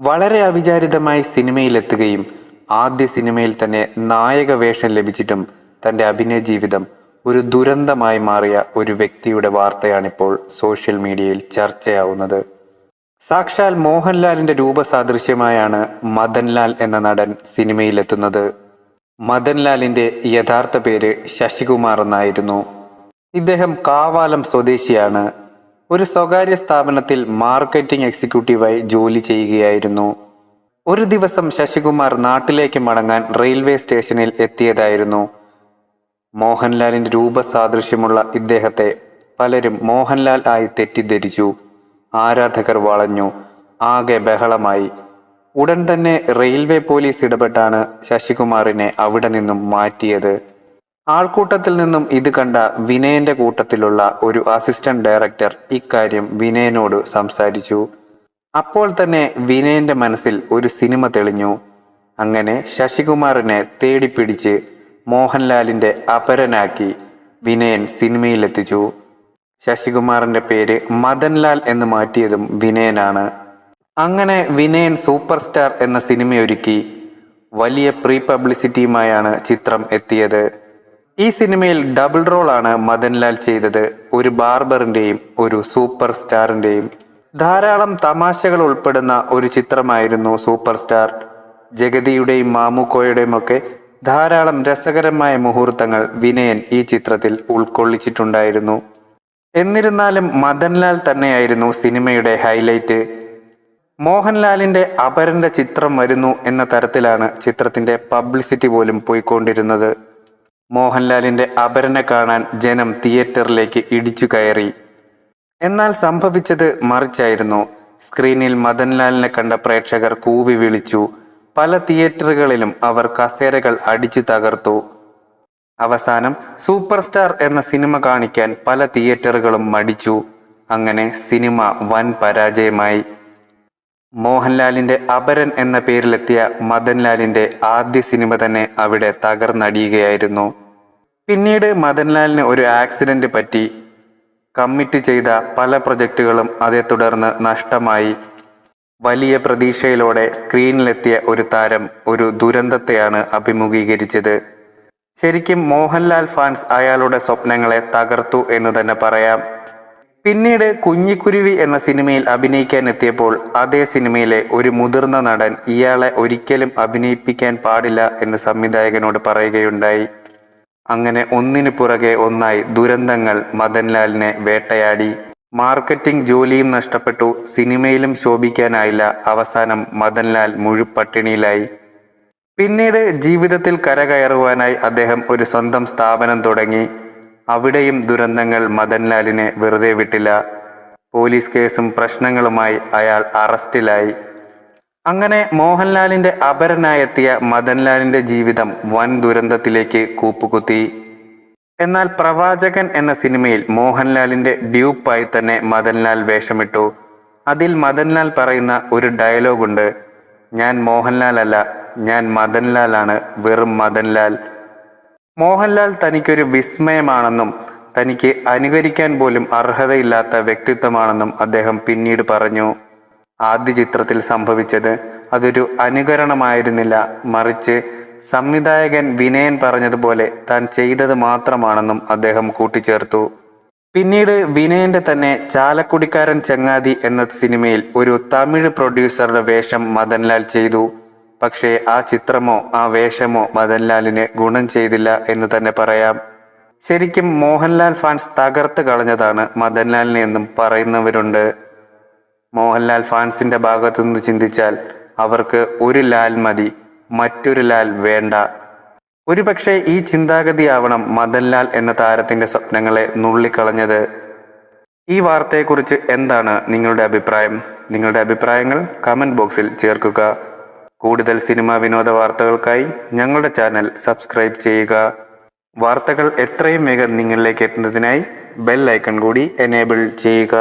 വളരെ അവിചാരിതമായി സിനിമയിലെത്തുകയും ആദ്യ സിനിമയിൽ തന്നെ നായക വേഷം ലഭിച്ചിട്ടും തന്റെ അഭിനയ ജീവിതം ഒരു ദുരന്തമായി മാറിയ ഒരു വ്യക്തിയുടെ വാർത്തയാണിപ്പോൾ സോഷ്യൽ മീഡിയയിൽ ചർച്ചയാവുന്നത്. സാക്ഷാൽ മോഹൻലാലിന്റെ രൂപസാദൃശ്യമായാണ് മദൻലാൽ എന്ന നടൻ സിനിമയിലെത്തുന്നത്. മദൻലാലിന്റെ യഥാർത്ഥ പേര് ശശികുമാർ എന്നായിരുന്നു. ഇദ്ദേഹം കാവാലം സ്വദേശിയാണ് ഒരു സ്വകാര്യ സ്ഥാപനത്തിൽ മാർക്കറ്റിംഗ് എക്സിക്യൂട്ടീവായി ജോലി ചെയ്യുകയായിരുന്നു. ഒരു ദിവസം ശശികുമാർ നാട്ടിലേക്ക് മടങ്ങാൻ റെയിൽവേ സ്റ്റേഷനിൽ എത്തിയതായിരുന്നു. മോഹൻലാലിന്റെ രൂപസാദൃശ്യമുള്ള ഇദ്ദേഹത്തെ പലരും മോഹൻലാൽ ആയി തെറ്റിദ്ധരിച്ചു. ആരാധകർ വളഞ്ഞു. ആകെ ബഹളമായി. ഉടൻ തന്നെ റെയിൽവേ പോലീസ് ഇടപെട്ടാണ് ശശികുമാറിനെ അവിടെ നിന്നും മാറ്റിയത്. ആൾക്കൂട്ടത്തിൽ നിന്നും ഇത് കണ്ട വിനയന്റെ കൂട്ടത്തിലുള്ള ഒരു അസിസ്റ്റന്റ് ഡയറക്ടർ ഇക്കാര്യം വിനയനോട് സംസാരിച്ചു. അപ്പോൾ തന്നെ വിനയന്റെ മനസ്സിൽ ഒരു സിനിമ തെളിഞ്ഞു. അങ്ങനെ ശശികുമാറിനെ തേടിപ്പിടിച്ച് മോഹൻലാലിന്റെ അപരനാക്കി വിനയൻ സിനിമയിലെത്തിച്ചു. ശശികുമാറിന്റെ പേര് മദൻലാൽ എന്ന് മാറ്റിയതും വിനയനാണ്. അങ്ങനെ വിനയൻ സൂപ്പർ സ്റ്റാർ എന്ന സിനിമയൊരുക്കി വലിയ പ്രീ പബ്ലിസിറ്റിയുമായാണ് ചിത്രം എത്തിയത്. ഈ സിനിമയിൽ ഡബിൾ റോളാണ് മദൻലാൽ ചെയ്തത്. ഒരു ബാർബറിന്റെയും ഒരു സൂപ്പർ സ്റ്റാറിന്റെയും. ധാരാളം തമാശകൾ ഉൾപ്പെടുന്ന ഒരു ചിത്രമായിരുന്നു സൂപ്പർ സ്റ്റാർ. ജഗതിയുടെയും മാമുക്കോയുടെയും ഒക്കെ ധാരാളം രസകരമായ മുഹൂർത്തങ്ങൾ വിനയൻ ഈ ചിത്രത്തിൽ ഉൾക്കൊള്ളിച്ചിട്ടുണ്ടായിരുന്നു. എന്നിരുന്നാലും മദൻലാൽ തന്നെയായിരുന്നു സിനിമയുടെ ഹൈലൈറ്റ്. മോഹൻലാലിന്റെ അപരന്റെ ചിത്രം വരുന്നു എന്ന തരത്തിലാണ് ചിത്രത്തിന്റെ പബ്ലിസിറ്റി പോലും പോയിക്കൊണ്ടിരുന്നത്. മോഹൻലാലിന്റെ അപരനെ കാണാൻ ജനം തിയേറ്ററിലേക്ക് ഇടിച്ചു കയറി. എന്നാൽ സംഭവിച്ചത് മറിച്ചായിരുന്നു. സ്ക്രീനിൽ മദൻലാലിനെ കണ്ട പ്രേക്ഷകർ കൂവി വിളിച്ചു. പല തിയേറ്ററുകളിലും അവർ കസേരകൾ അടിച്ചു തകർത്തു. അവസാനം സൂപ്പർ സ്റ്റാർ എന്ന സിനിമ കാണിക്കാൻ പല തിയേറ്ററുകളും മടിച്ചു. അങ്ങനെ സിനിമ വൻ പരാജയമായി. മോഹൻലാലിന്റെ അപരൻ എന്ന പേരിലെത്തിയ മദൻലാലിന്റെ ആദ്യ സിനിമ തന്നെ അവിടെ തകർന്നടിയുകയായിരുന്നു. പിന്നീട് മദൻലാലിന് ഒരു ആക്സിഡന്റ് പറ്റി കമ്മിറ്റ് ചെയ്ത പല പ്രൊജക്റ്റുകളും അതേ തുടർന്ന് നഷ്ടമായി. വലിയ പ്രതീക്ഷയിലോടെ സ്ക്രീനിലെത്തിയ ഒരു താരം ഒരു ദുരന്തത്തെയാണ് അഭിമുഖീകരിച്ചത്. ശരിക്കും മോഹൻലാൽ ഫാൻസ് അയാളുടെ സ്വപ്നങ്ങളെ തകർത്തു എന്ന് തന്നെ പറയാം. പിന്നീട് കുഞ്ഞിക്കുരുവി എന്ന സിനിമയിൽ അഭിനയിക്കാൻ എത്തിയപ്പോൾ അതേ സിനിമയിലെ ഒരു മുതിർന്ന നടൻ ഇയാളെ ഒരിക്കലും അഭിനയിപ്പിക്കാൻ പാടില്ല എന്ന് സംവിധായകനോട് പറയുകയുണ്ടായി. അങ്ങനെ ഒന്നിനു പുറകെ ഒന്നായി ദുരന്തങ്ങൾ മദൻലാലിനെ വേട്ടയാടി. മാർക്കറ്റിംഗ് ജോലിയും നഷ്ടപ്പെട്ടു സിനിമയിലും ശോഭിക്കാനായില്ല അവസാനം മദൻലാൽ മുഴുപട്ടിണിയിലായി പിന്നീട് ജീവിതത്തിൽ കരകയറുവാനായി അദ്ദേഹം ഒരു സ്വന്തം സ്ഥാപനം തുടങ്ങി. അവിടെയും ദുരന്തങ്ങൾ മദൻലാലിനെ വെറുതെ വിട്ടില്ല. പോലീസ് കേസും പ്രശ്നങ്ങളുമായി അയാൾ അറസ്റ്റിലായി. അങ്ങനെ മോഹൻലാലിന്റെ അപരനായെത്തിയ മദൻലാലിന്റെ ജീവിതം വൻ ദുരന്തത്തിലേക്ക് കൂപ്പുകുത്തി. എന്നാൽ പ്രവാചകൻ എന്ന സിനിമയിൽ മോഹൻലാലിന്റെ ഡ്യൂപ്പായി തന്നെ മദൻലാൽ വേഷമിട്ടു. അതിൽ മദൻലാൽ പറയുന്ന ഒരു ഡയലോഗുണ്ട് ഞാൻ മോഹൻലാൽ അല്ല ഞാൻ മദൻലാലാണ് വെറും മദൻലാൽ. മോഹൻലാൽ തനിക്കൊരു വിസ്മയമാണെന്നും തനിക്ക് അനുകരിക്കാൻ പോലും അർഹതയില്ലാത്ത വ്യക്തിത്വമാണെന്നും അദ്ദേഹം പിന്നീട് പറഞ്ഞു. ആദ്യ ചിത്രത്തിൽ സംഭവിച്ചത് അതൊരു അനുകരണമായിരുന്നില്ല. മറിച്ച് സംവിധായകൻ വിനയൻ പറഞ്ഞതുപോലെ താൻ ചെയ്തത് മാത്രമാണെന്നും അദ്ദേഹം കൂട്ടിച്ചേർത്തു. പിന്നീട് വിനയന്റെ തന്നെ ചാലക്കുടിക്കാരൻ ചങ്ങാതി എന്ന സിനിമയിൽ ഒരു തമിഴ് പ്രൊഡ്യൂസറുടെ വേഷം മദൻലാൽ ചെയ്തു. പക്ഷേ ആ ചിത്രമോ ആ വേഷമോ മദൻലാലിന് ഗുണം ചെയ്തില്ല എന്ന് തന്നെ പറയാം. ശരിക്കും മോഹൻലാൽ ഫാൻസ് തകർത്ത് കളഞ്ഞതാണ് മദൻലാലിനെ എന്നും പറയുന്നവരുണ്ട്. മോഹൻലാൽ ഫാൻസിന്റെ ഭാഗത്തുനിന്ന് ചിന്തിച്ചാൽ അവർക്ക് ഒരു ലാൽ മതി മറ്റൊരു ലാൽ വേണ്ട. ഒരുപക്ഷെ ഈ ചിന്താഗതിയാവണം മദൻലാൽ എന്ന താരത്തിന്റെ സ്വപ്നങ്ങളെ നുള്ളിക്കളഞ്ഞത്. ഈ വാർത്തയെക്കുറിച്ച് എന്താണ് നിങ്ങളുടെ അഭിപ്രായം? നിങ്ങളുടെ അഭിപ്രായങ്ങൾ കമന്റ് ബോക്സിൽ ചേർക്കുക. കൂടുതൽ സിനിമാ വിനോദ വാർത്തകൾക്കായി ഞങ്ങളുടെ ചാനൽ സബ്സ്ക്രൈബ് ചെയ്യുക. വാർത്തകൾ എത്രയും വേഗം നിങ്ങളിലേക്ക് എത്തുന്നതിനായി ബെൽ ഐക്കൺ കൂടി എനേബിൾ ചെയ്യുക.